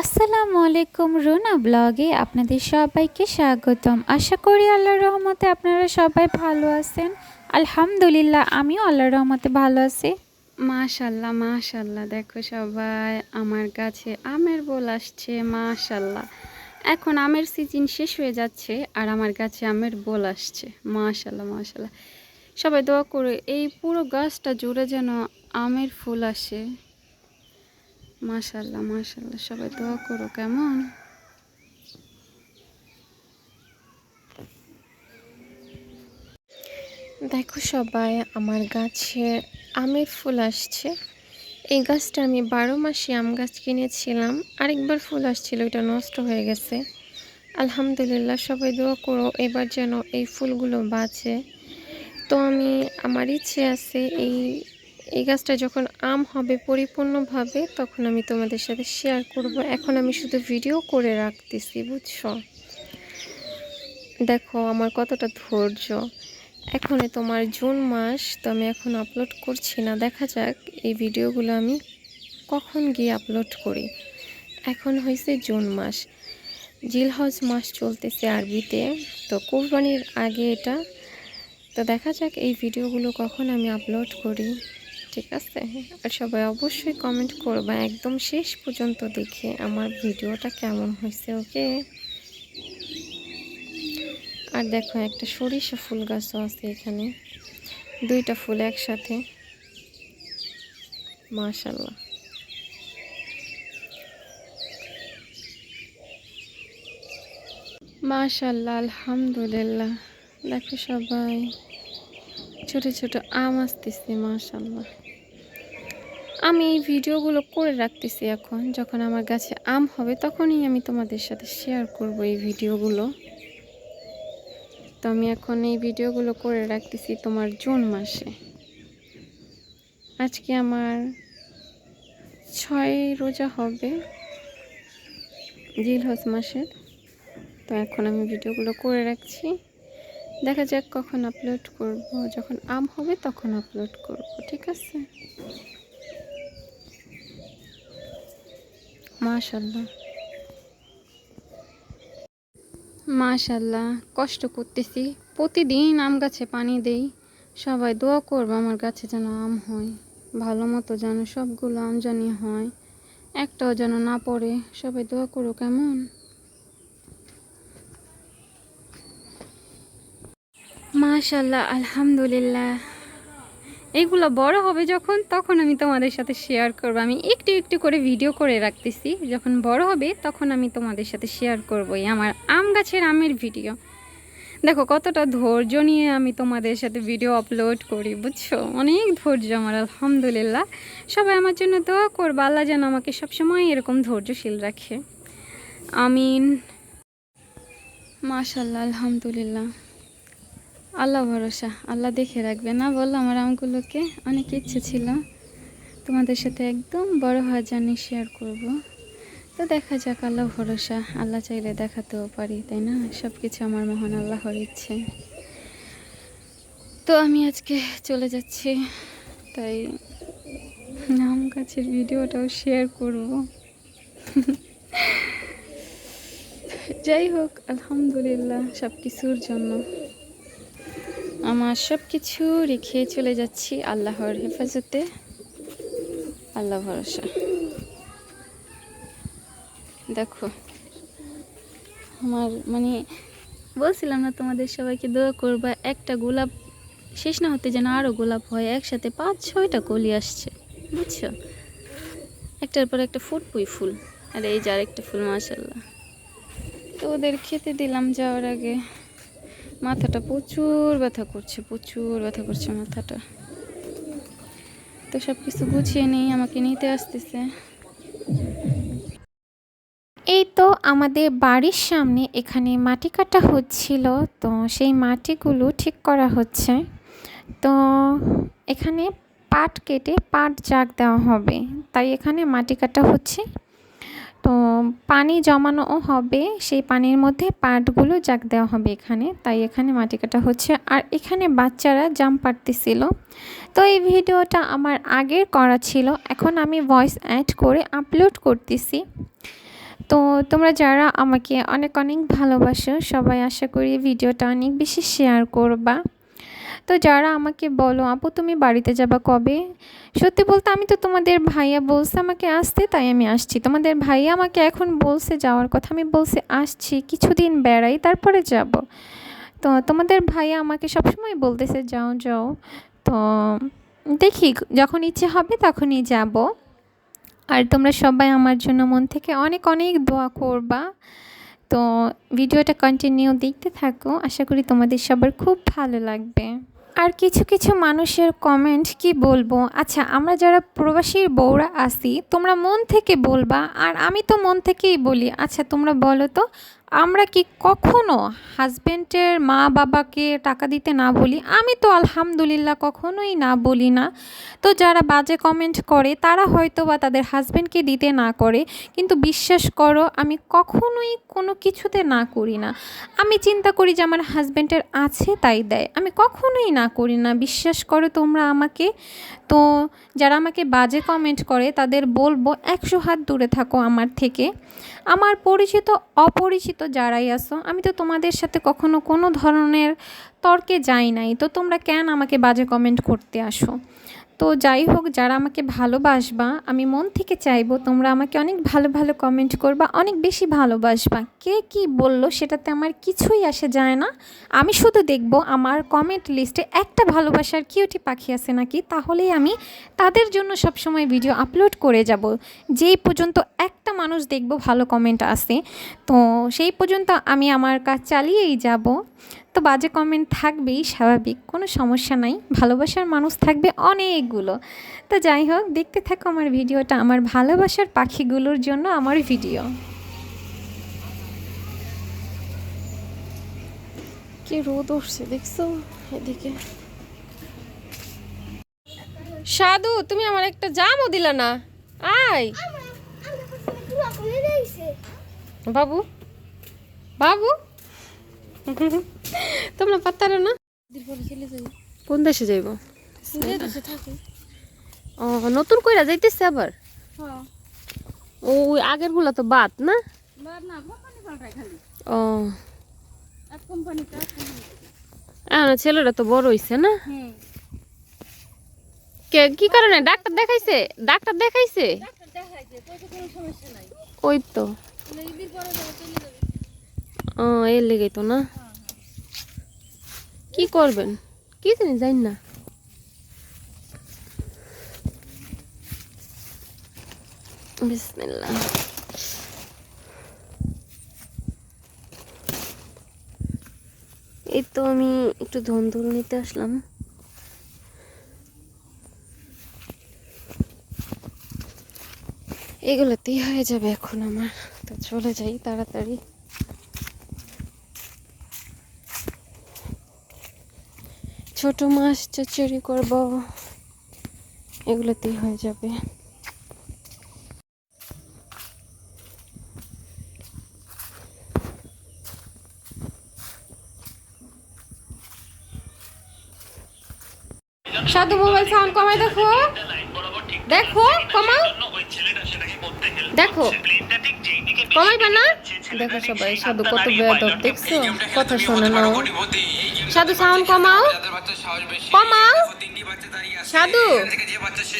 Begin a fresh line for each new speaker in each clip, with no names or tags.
আসসালামু আলাইকুম রুনা ব্লগে আপনাদের সবাইকে স্বাগতম। আশা করি আল্লাহর রহমতে আপনারা সবাই ভালো আছেন। আলহামদুলিল্লাহ, আমিও আল্লাহর রহমতে ভালো আছি।
মাশাল্লাহ মাশাল্লাহ, দেখো সবাই, আমার কাছে আমের বল আসছে, মাশাল্লাহ। এখন আমের সিজন শেষ হয়ে যাচ্ছে আর আমার গাছে আমের বল আসছে, মাশাল্লাহ মাশাল্লাহ। সবাই দোয়া করে, এই পুরো গাছটা জুড়ে যেন আমের ফুল আসে। মাশাল্লাহ মাশাল্লাহ সবাই দোয়া করো, কেমন?
দেখো সবাই, আমার গাছে আমের ফুল আসছে। এই গাছটা আমি বারো মাসে আম গাছ কিনেছিলাম, আরেকবার ফুল আসছিল এটা নষ্ট হয়ে গেছে। আলহামদুলিল্লাহ, সবাই দোয়া করো, এবার যেন এই ফুলগুলো বাঁচে। তো আমি, আমার ইচ্ছে আছে এই এই গাছটা যখন আম হবে পরিপূর্ণভাবে, তখন আমি তোমাদের সাথে শেয়ার করব। এখন আমি শুধু ভিডিও করে রাখতেছি, বুঝছ? দেখো, আমার কতটা ধৈর্য। এখন তোমার জুন মাস, তো আমি এখন আপলোড করছি না। দেখা যাক এই ভিডিওগুলো আমি কখন গিয়ে আপলোড করি। এখন হয়েছে জুন মাস। জিলহজ মাস চলতেছে আরবিতে, তো কোরবানির আগে এটা। তো দেখা যাক এই ভিডিওগুলো কখন আমি আপলোড করি। ঠিক আছে? আর সবাই অবশ্যই কমেন্ট করবা একদম শেষ পর্যন্ত দেখে আমার ভিডিওটা কেমন হয়েছে, ওকে? আর দেখো একটা সরিষা ফুল গাছও আছে এখানে। দুইটা ফুল একসাথে। মাশাল্লাহ
মাশাল্লাহ আলহামদুলিল্লাহ। দেখো সবাই, ছোট ছোট আম আসতেছে মাশাল্লাহ আমি এই ভিডিওগুলো করে রাখতেছি এখন। যখন আমার গাছে আম হবে, তখনই আমি তোমাদের সাথে শেয়ার করব এই ভিডিওগুলো। তো আমি এখন এই ভিডিওগুলো করে রাখতেছি তোমার জুন মাসে। আজকে আমার ছয় রোজা হবে, জিলহজ মাসের। তো এখন আমি ভিডিওগুলো করে রাখছি। দেখা যাক কখন আপলোড করব। যখন আম হবে, তখন আপলোড করব, ঠিক আছে? মাশাল্লাহ মাশাল্লাহ কষ্ট করতেছি। প্রতিদিন আম গাছে পানি দেই। সবাই দোয়া করব আমার গাছে যেন আম হয়। ভালো মতো যেন সবগুলো আম জানি হয়। একটাও যেন না পড়ে। সবাই দোয়া করো কেমন? মাশাল্লাহ আলহামদুলিল্লাহ। এইগুলো বড় হবে যখন, তখন আমি তোমাদের সাথে শেয়ার করব। আমি একটু একটু করে ভিডিও করে রাখতেছি। যখন বড় হবে, তখন আমি তোমাদের সাথে শেয়ার করব এই আমার আম গাছের আমের ভিডিও দেখো, কতটা ধৈর্য নিয়ে আমি তোমাদের সাথে ভিডিও আপলোড করি, বুঝছ? অনেক ধৈর্য আমার, আলহামদুলিল্লাহ। সবাই আমার জন্য দোয়া করব, আল্লাহ যেন আমাকে সবসময় এরকম ধৈর্যশীল রাখে। আমিন। মাশাল্লাহ আলহামদুলিল্লাহ। আল্লাহ ভরসা, আল্লাহ দেখে রাখবে। না বলল আমার আমগুলোকে? অনেক ইচ্ছে ছিল। তোমাদের সাথে একদম বড় হওয়ার জানি শেয়ার করব। তো দেখা যাক, আল্লাহ ভরসা। আল্লাহ চাইলে দেখাতেও পারি, তাই না? সব কিছু আমার মহান আল্লাহর ইচ্ছে। তো আমি আজকে চলে যাচ্ছি। তাই আম গাছের ভিডিওটাও শেয়ার করব। যাই হোক, আলহামদুলিল্লাহ সব কিছুর জন্য। আমার সব কিছু রেখে চলে যাচ্ছি আল্লাহর হেফাজতে। আল্লাহ ভরসা। দেখো, আমার মানে বলছিলাম না তোমাদের সবাইকে দোয়া করবা, একটা গোলাপ শেষ না হতে যেন আরও গোলাপ হয়, একসাথে পাঁচ ছয়টা কলি আসছে, বুঝছ? একটার পর একটা ফুটপুই ফুল, আর এই যে আরেকটা ফুল মাসাল্লাহ তো ওদের খেতে দিলাম যাওয়ার আগে। মাথাটা প্রচুর ব্যথা করছে, প্রচুর ব্যথা করছে মাথাটা। তো সব কিছু গুছিয়ে নেই আমাকে নিতে আসতেছে।
এই তো আমাদের বাড়ির সামনে এখানে মাটি কাটা হচ্ছিল, তো সেই মাটিগুলো ঠিক করা হচ্ছে। তো এখানে পাট কেটে পাট জাগ দেওয়া হবে, তাই এখানে মাটি কাটা হচ্ছে। তো পানি জমানোও হবে। সেই পানির মধ্যে পাটগুলো জাগ দেওয়া হবে এখানে। তাই এখানে মাটি কাটা হচ্ছে। আর এখানে বাচ্চারা জাম পাড়তেছিল তো এই ভিডিওটা আমার আগের করা ছিল। এখন আমি ভয়েস অ্যাড করে আপলোড করতেছি। তো তোমরা যারা আমাকে অনেক অনেক ভালোবাসো, সবাই আশা করি ভিডিওটা অনেক বেশি শেয়ার করবা। তো যারা আমাকে বলো, আপু, তুমি বাড়িতে যাবা কবে? সত্যি বলতে আমি তো তোমাদের ভাইয়া বলছে আমাকে আসতে, তাই আমি আসছি। তোমাদের ভাইয়া আমাকে এখন বলছে যাওয়ার কথা, আমি বলছে আসছি, কিছুদিন বেড়াই, তারপরে যাব। তো তোমাদের ভাইয়া আমাকে সবসময় বলতেছে, যাও যাও। তো দেখি, যখন ইচ্ছে হবে তখনই যাব। আর তোমরা সবাই আমার জন্য মন থেকে অনেক অনেক দোয়া করবা। তো ভিডিওটা কন্টিনিউ দেখতে থাকো। আশা করি তোমাদের সবার খুব ভালো লাগবে। আর কিছু কিছু মানুষের কমেন্ট কি বলব? আচ্ছা আমরা যারা প্রবাসীর বউরা আসি তোমরা মন থেকে বলবা, আর আমি তো মন থেকেই বলি। আচ্ছা তোমরা বলো তো আমরা কি কখনো হাজব্যান্ডের মা বাবাকে টাকা দিতে না বলি? আমি তো আলহামদুলিল্লাহ কখনোই না বলি না। তো যারা বাজে কমেন্ট করে, তারা হয়তো বা তাদের হাজব্যান্ডকে দিতে না করে। কিন্তু বিশ্বাস করো, আমি কখনোই কোনো কিছুতে না করি না। আমি চিন্তা করি যে আমার হাজব্যান্ডের আছে তাই দেয়। আমি কখনোই না করি না। বিশ্বাস করো তোমরা আমাকে। তো যারা আমাকে বাজে কমেন্ট করে, তাদের বলব, একশো হাত দূরে থাকো আমার থেকে। আমার পরিচিত, অপরিচিত যারাই আসো আমি তো তোমাদের সাথে কখনো কোনো ধরনের তর্কে যাই নাই। তো তোমরা কেন আমাকে বাজে কমেন্ট করতে আসো? তো যাই হোক, যারা আমাকে ভালোবাসবা, আমি মন থেকে চাইব তোমরা আমাকে অনেক ভালো ভালো কমেন্ট করবা, অনেক বেশি ভালোবাসবা। কে কি বলল সেটাতে আমার কিছুই আসে যায় না। আমি শুধু দেখব আমার কমেন্ট লিস্টে একটা ভালোবাসার কিউটি পাখি আছে নাকি, তাহলেই আমি তাদের জন্য সবসময় ভিডিও আপলোড করে যাব। যেই পর্যন্ত একটা মানুষ দেখব ভালো কমেন্ট আসে, তো সেই পর্যন্ত আমি আমার কাজ চালিয়েই যাব। তো বাজে কমেন্ট থাকবেই স্বাভাবিক কোনো সমস্যা নাই। ভালোবাসার মানুষ থাকবে অনেকগুলো। তো যাই হোক দেখতে থাকো আমার ভিডিওটা আমার ভালোবাসার পাখিগুলোর জন্য আমার ভিডিও।
কি রোদ উঠছে দেখছ? এদিকে। সাধু তুমি আমার একটা জামও দিলা না। আয়। বাবু? বাবু? তোমরা পাত্তারো না? কোন দেশে যাইব? ও নতুন কইরা যাইতেছে আবার? ও ওই আগেরগুলা তো বাদ না? ও। ছেলেটা তো বড় হইছে না? কে কি কারণে? ডাক্তার দেখাইছে? ডাক্তার দেখাইছে? ওই তো। ও, এর লেগে তো না? কি করবেন? কি জানি জানি না। এই তো আমি একটু ধন্দুল নিতে আসলাম। এগুলোতেই হয়ে যাবে এখন আমার। তো চলে যাই তাড়াতাড়ি। ছোট মাছ, চচ্চড়ি করব। এগুলোতেই হয়ে যাবে। সাধু মোবাইল সাউন্ড কমাই দেখো। দেখো, কমাও। দেখো। কমাইবা না? দেখো সবাই সাধু কত বেয়াদব দেখছ? কথা শোনে নাও সাধু সাউন্ড কমাও। কমাও। সাধু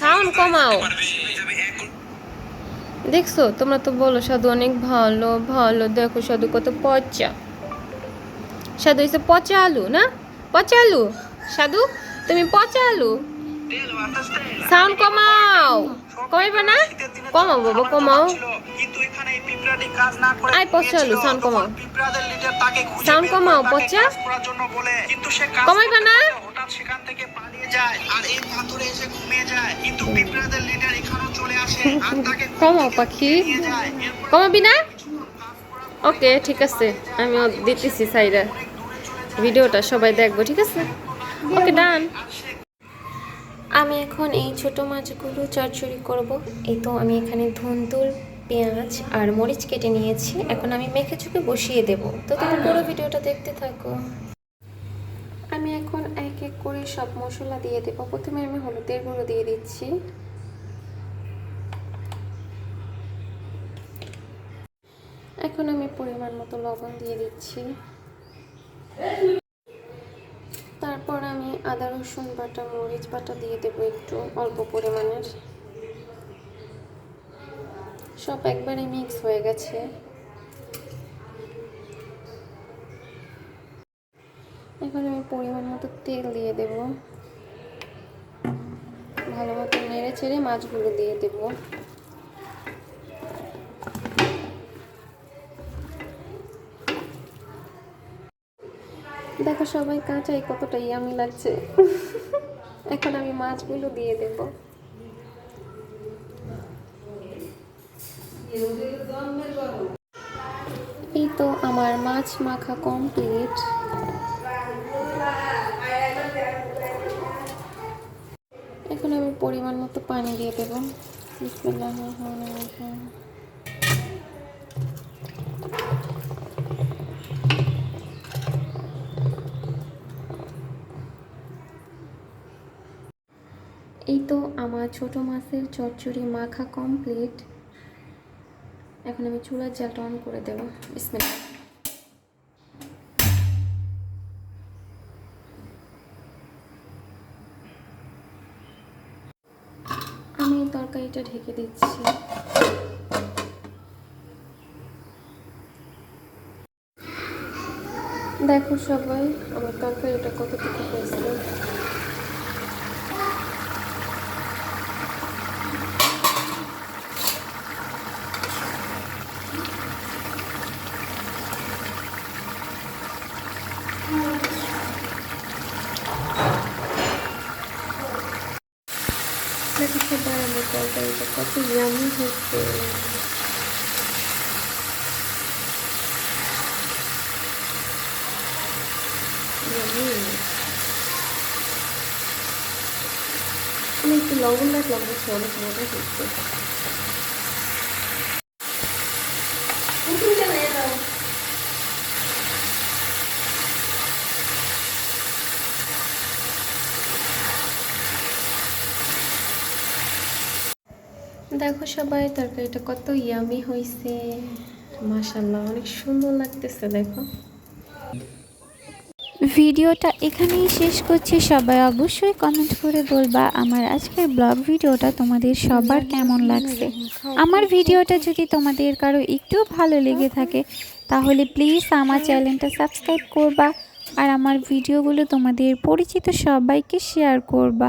সাউন্ড কমাও। দেখছ? তোমরা তো বলো সাধু অনেক ভালো ভালো। দেখো সাধু কত পচা। সাধু এসে পচা আলু না? পচা আলু? সাধু তুমি পচা আলু? সাউন্ড কমাও। কমাইবা না? কমাও কমাও। আয় পচা সাউন্ড কমাও। সাউন্ড কমাও, পচা। কমাইবা না? কমাও পাখি। কমাবি না? ওকে ঠিক আছে। আমিও দিতেছি সাইরা। ভিডিওটা সবাই দেখব ঠিক আছে? ওকে ডান।
আমি এখন এই ছোট মাছগুলো চচ্চড়ি করব। এই তো আমি এখানে ধুন্দুল পেঁয়াজ আর মরিচ কেটে নিয়েছি। এখন আমি মেখে চুকে বসিয়ে দেব। তো তুমি পুরো ভিডিওটা দেখতে থাকো। আমি এখন এক এক করে সব মশলা দিয়ে দেবো। প্রথমে আমি হলুদের গুঁড়ো দিয়ে দিচ্ছি।
এখন আমি পরিমাণ মতো লবণ দিয়ে দিচ্ছি। তারপর আদা, রসুন বাটা, মরিচ বাটা দিয়ে দেবো একটু অল্প পরিমাণের। সব একবারে মিক্স হয়ে গেছে। এখন আমি পরিমাণ মতো তেল দিয়ে দেব। ভালো মতো নেড়ে চেড়ে মাছগুলো দিয়ে দেব। দেখো সবাই কাঁচাই কতটা ইয়ামি লাগছে। এখন আমি মাছগুলো দিয়ে দেব। এই তো আমার মাছ মাখা কমপ্লিট এখন আমি পরিমাণ মতো পানি দিয়ে দেবো। বিসমিল্লাহির রহমানির রহিম। এই তো আমার ছোট মাছের চচ্চড়ি মাখা কমপ্লিট এখন আমি চুলার জালটা অন করে দেবো। বিসমিল্লাহ। আমি তরকারিটা ঢেকে দিচ্ছি। দেখো সবাই, আমার তরকারিটা কতটুকু হয়েছে। দেখো সবাই আমার তরকারিটা কত ইয়ামি হচ্ছে। আমি একটু লবণ লাগলাম অনেক মজা হচ্ছে। দেখো সবাই, তরকারিটা কত ইয়ামি হয়েছে মাশাল্লাহ অনেক সুন্দর লাগতেছে, দেখো।
ভিডিওটা এখানেই শেষ করছি। সবাই অবশ্যই কমেন্ট করে বলবা আমার আজকের ব্লগ ভিডিওটা তোমাদের সবার কেমন লাগছে। আমার ভিডিওটা যদি তোমাদের কারও একটু ভালো লেগে থাকে, তাহলে প্লিজ আমার চ্যানেলটা সাবস্ক্রাইব করবা আর আমার ভিডিওগুলো তোমাদের পরিচিত সবাইকে শেয়ার করবা।